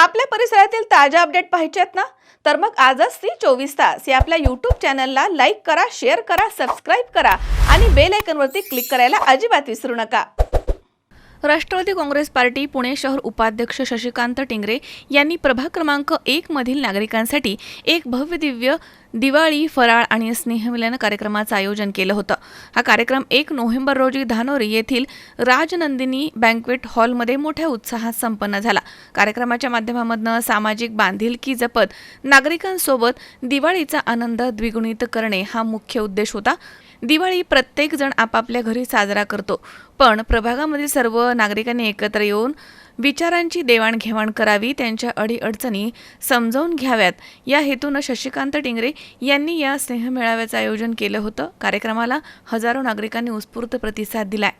आपल्या परिसरातील ताज्या अपडेट पाहिजेत ना? तर मग आजच ती चोवीस तास या आपल्या यूट्यूब चॅनलला लाईक करा शेअर करा सबस्क्राईब करा आणि बेल आयकॉनवरती क्लिक करायला अजिबात विसरू नका. राष्ट्रवादी काँग्रेस पार्टी पुणे शहर उपाध्यक्ष शशिकांत टिंगरे यांनी प्रभाग क्रमांक एकमधील नागरिकांसाठी एक भव्य दिव्य दिवाळी फराळ आणि स्नेहमिलन कार्यक्रमाचं आयोजन केलं होतं. हा कार्यक्रम एक नोव्हेंबर रोजी धानोरी येथील राजनंदिनी बँकवेट हॉलमध्ये मोठ्या उत्साहात संपन्न झाला. कार्यक्रमाच्या माध्यमामधनं सामाजिक बांधिलकी जपत नागरिकांसोबत दिवाळीचा आनंद द्विगुणित करणे हा मुख्य उद्देश होता. दिवाळी प्रत्येक जण आपापल्या घरी साजरा करतो. पण प्रभागामधील सर्व नागरिकांनी एकत्र येऊन विचारांची देवाणघेवाण करावी त्यांच्या अडीअडचणी समजावून घ्याव्यात. या हेतूनं शशिकांत टिंगरे यांनी या स्नेहमेळाव्याचं आयोजन केलं होतं. कार्यक्रमाला हजारो नागरिकांनी उत्स्फूर्त प्रतिसाद दिलाय.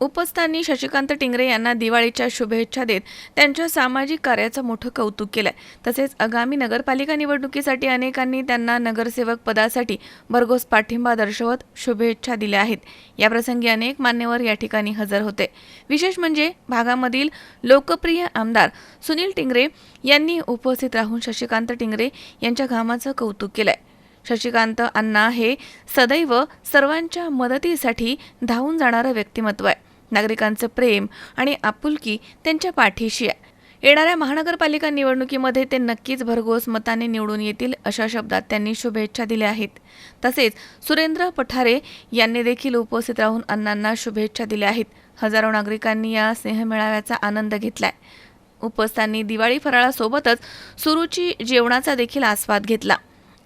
उपस्थानी शशिकांत टिंगरे यांना दिवाळीच्या शुभेच्छा देत त्यांच्या सामाजिक कार्याचं मोठं कौतुक केलंय. तसेच आगामी नगरपालिका निवडणुकीसाठी अनेकांनी त्यांना नगरसेवक पदासाठी भरघोस पाठिंबा दर्शवत शुभेच्छा दिल्या आहेत. याप्रसंगी अनेक मान्यवर या ठिकाणी हजर होते. विशेष म्हणजे भागामधील लोकप्रिय आमदार सुनील टिंगरे यांनी उपस्थित राहून शशिकांत टिंगरे यांच्या घामाचं कौतुक केलंय. शशिकांत अण्णा हे सदैव सर्वांच्या मदतीसाठी धावून जाणारं व्यक्तिमत्व आहे. नागरिकांचं प्रेम आणि आपुलकी त्यांच्या पाठीशी आहे. येणाऱ्या महानगरपालिका निवडणुकीमध्ये ते नक्कीच भरघोस मताने निवडून येतील अशा शब्दात त्यांनी शुभेच्छा दिल्या आहेत. तसेच सुरेंद्र पठारे यांनी देखील उपस्थित राहून अण्णांना शुभेच्छा दिल्या आहेत. हजारो नागरिकांनी या स्नेहमेळाव्याचा आनंद घेतलाय. उपस्थांनी दिवाळी फराळासोबतच सुरुची जेवणाचा देखील आस्वाद घेतला.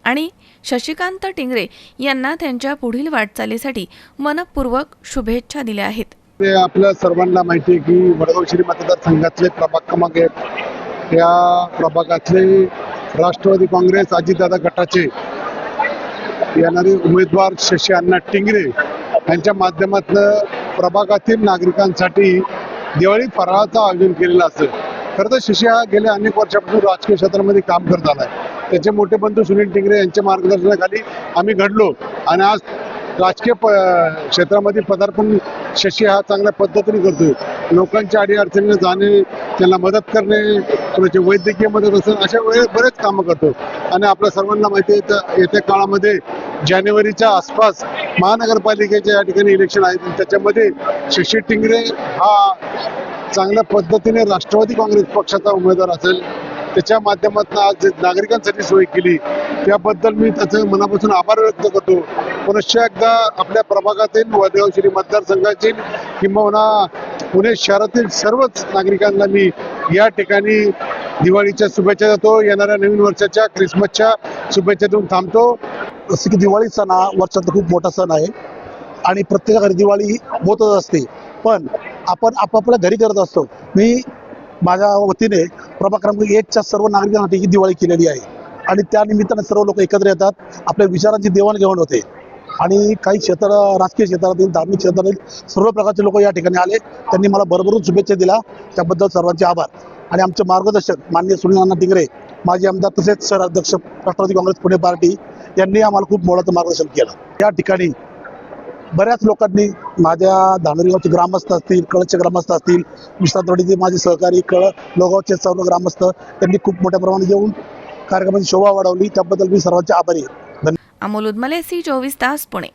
आणि शशिकांत टिंगरे यांना त्यांच्या पुढील वाटचालीसाठी मनपूर्वक शुभेच्छा दिल्या आहेत. ते आपल्या सर्वांना माहिती आहे की वडगाव श्री मतदारसंघातले प्रभाग क्रमांक एक. त्या प्रभागातले राष्ट्रवादी काँग्रेस अजितदादा गटाचे येणारे उमेदवार शशी अण्णा टिंगरे यांच्या माध्यमातनं प्रभागातील नागरिकांसाठी दिवाळी फराळाचं आयोजन केलेलं असेल खरं तर शशी हा गेल्या अनेक वर्षापासून राजकीय क्षेत्रामध्ये काम करत आला आहे. त्याचे मोठे बंधू सुनील टिंगरे यांच्या मार्गदर्शनाखाली आम्ही घडलो आणि आज राजकीय प क्षेत्रामध्ये पदार्पण शशी हा चांगल्या पद्धतीने करतोय. लोकांच्या अडीअडचणीने जाणे त्यांना मदत करणे कोणाची वैद्यकीय मदत असेल अशा वेळेस बरेच कामं करतो. आणि आपल्या सर्वांना माहिती आहे तर येत्या काळामध्ये जानेवारीच्या आसपास महानगरपालिकेच्या या ठिकाणी इलेक्शन आहे त्याच्यामध्ये शशी टिंगरे हा चांगल्या पद्धतीने राष्ट्रवादी काँग्रेस पक्षाचा उमेदवार असेल. त्याच्या माध्यमातून आज नागरिकांसाठी सोय केली. त्याबद्दल मी त्याचे मनापासून आभार व्यक्त करतो. पुनश्च एकदा आपल्या प्रभागातील वडगाव श्री मतदारसंघातील किंबहुना पुणे शहरातील सर्वच नागरिकांना मी या ठिकाणी दिवाळीच्या शुभेच्छा देतो. येणाऱ्या नवीन वर्षाच्या क्रिसमसच्या शुभेच्छा देऊन थांबतो. जसं की दिवाळी सण हा वर्षातला खूप मोठा सण आहे. आणि प्रत्येकाकडे दिवाळी होतच असते. पण आपण आपापल्या घरी करत असतो. मी माझ्या वतीने प्रभाग क्रमांक एकच्या सर्व नागरिकांसाठी ही दिवाळी केलेली आहे. आणि त्या निमित्तानं सर्व लोक एकत्र येतात. आपल्या विचारांची देवाणघेवाण होते. आणि काही क्षेत्र राजकीय क्षेत्रातील धार्मिक क्षेत्रातील सर्व प्रकारचे लोक या ठिकाणी आले. त्यांनी मला भरभरून शुभेच्छा दिल्या. त्याबद्दल सर्वांचे आभार. आणि आमचे मार्गदर्शक माननीय सुनील टिंगरे माजी आमदार तसेच सर अध्यक्ष राष्ट्रवादी काँग्रेस पुणे पार्टी यांनी आम्हाला खूप मोलाचं मार्गदर्शन केलं. या ठिकाणी बऱ्याच लोकांनी माझ्या धानोरीगावचे ग्रामस्थ असतील कळचे ग्रामस्थ असतील विश्रांतवाडीचे माझे सहकारी कळ लोगावचे सर्व ग्रामस्थ त्यांनी खूप मोठ्या प्रमाणात येऊन कार्यक्रमाची शोभा वाढवली. त्याबद्दल मी सर्वांचे आभारी आहे. अमोल उदमले सी चोवीस तास पुणे.